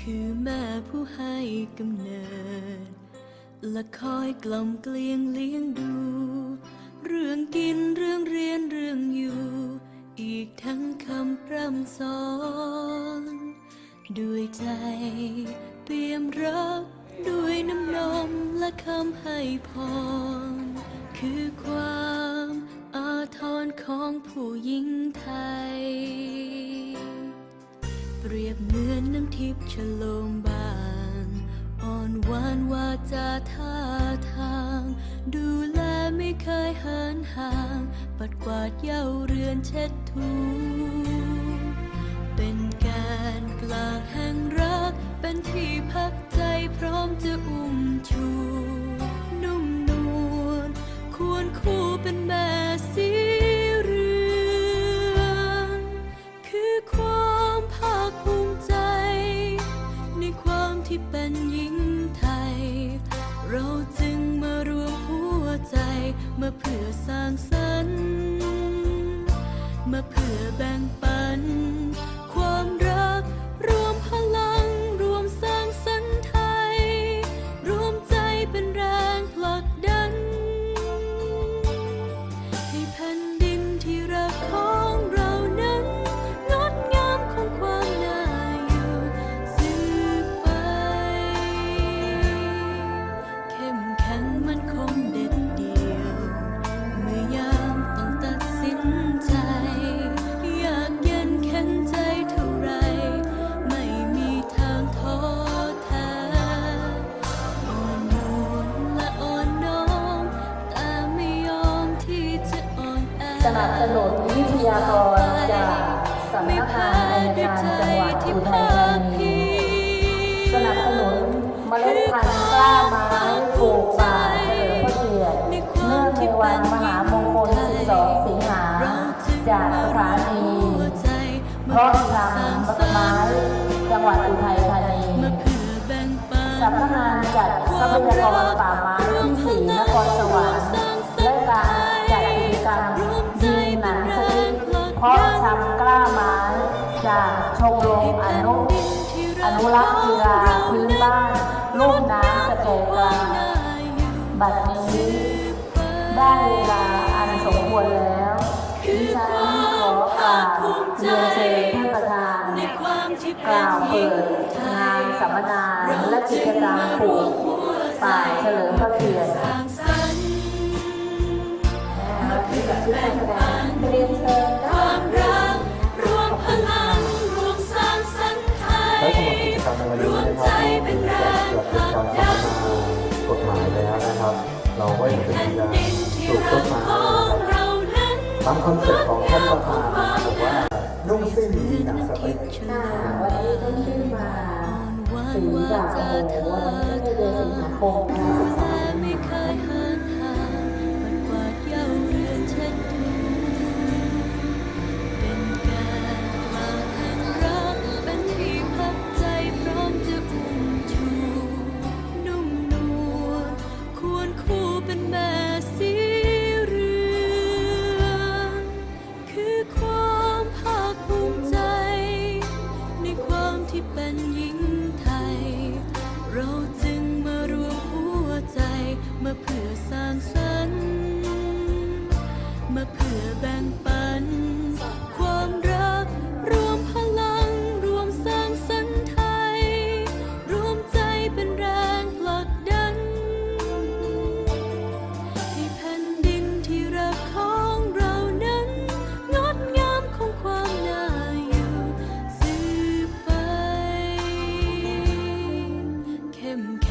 คือแม่ผู้ให้กำเนิด และคอยกล่อมเกลียงเลี้ยงดู เรื่องกินเรื่องเรียนเรื่องอยู่ อีกทั้งคำพร่ำสอน ด้วยใจเตรียมรับด้วยน้ำนมและคำให้พร คือความอาทรของผู้หญิงไทย น้ำทิพย์ชโลมบานอ่อนหวานวาจาท่าทาง ดูแลไม่เคยเหินห่าง ปัดกวาดเย้าเรือนเช็ดถูเป็นการกลางแห่งรัก เป็นที่พักใจพร้อมจะอุ่ ที่เป็นหญิงไทย เราจึงมารวมหัวใจมาเพื่อสร้างสรรค์มาเพื่อแบ่งปัน สนับสนุนวิทยากรจากสำนักงานอัยการจังหวัดอุทัยธานีสนับสนุนเมล็ดพันธุ์กล้าไม้ปลูกป่าเฉลิมพระเกียรติเนื่องในวันมหามงคล 12 สิงหา จากสถานีเพราะทำไม้จังหวัดอุทัยธานีสำนักงานจัดทรัพยากรป่าไม้ที่สี่นครสวรรค์ ชำกล้าไม้จากชมรมอนุอนุรักษ์กีฬาพื้นบ้านลูกน้ำสแกกลางบัดนี้ได้เวลาอันสมควรแล้วดิฉันขอกราบเรียนเชิญท่านประธานกล่าวเปิดงานสัมมนาและกิจกรรมปลูกป่าเฉลิมพระเกียรติ เราก็ยังเป็นแผ่นการดินที่ปลูกต้รันกไม้ขอนะงครับเรานั้นตามคอนเซ็ปต์ของท่านประธานนะครับบอกว่านุ่งสิ้นมีหนังสติ๊กค่ะวันนี้ต้องขึ้นมาสีแบบโอ้โหวันนี้ก็เดือนสิงหาคมกา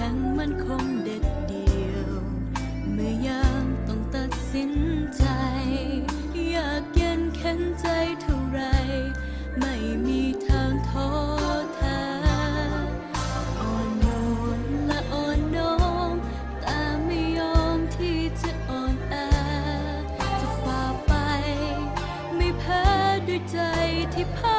แข็งมันคงเด็ดเดียว เมื่อยามต้องตัดสินใจ อยากเย็นแข็งใจเท่าไร ไม่มีทางท้อแท้อ่อนโยนและอ่อนน้อมแต่ไม่ยอมที่จะอ่อนแอจะฝ่าไป ไม่แพ้ด้วยใจที่ภา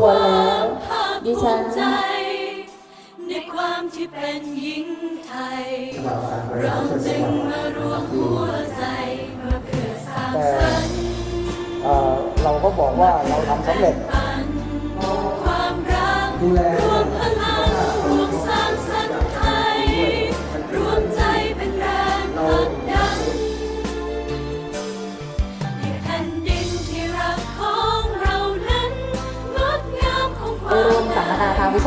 ยสำหรับกามที่เป็นหญิงไทย เราจึงมารวมหัวใจมาเพื่อสร้างสรรค์ เอ่อเราก็บอกว่าเราทำสำเร็จ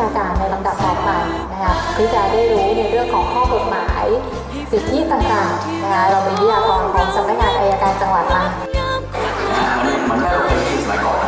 าการในลำดับต่อไปนะคะที่จะได้รู้ในเรื่องของข้อกฎหมาย สิทธิต่างๆนะคะเรามีวิทยากรของสำนักงานอายการจังหวัดมามันไม่เป็นที่สมัยก่อน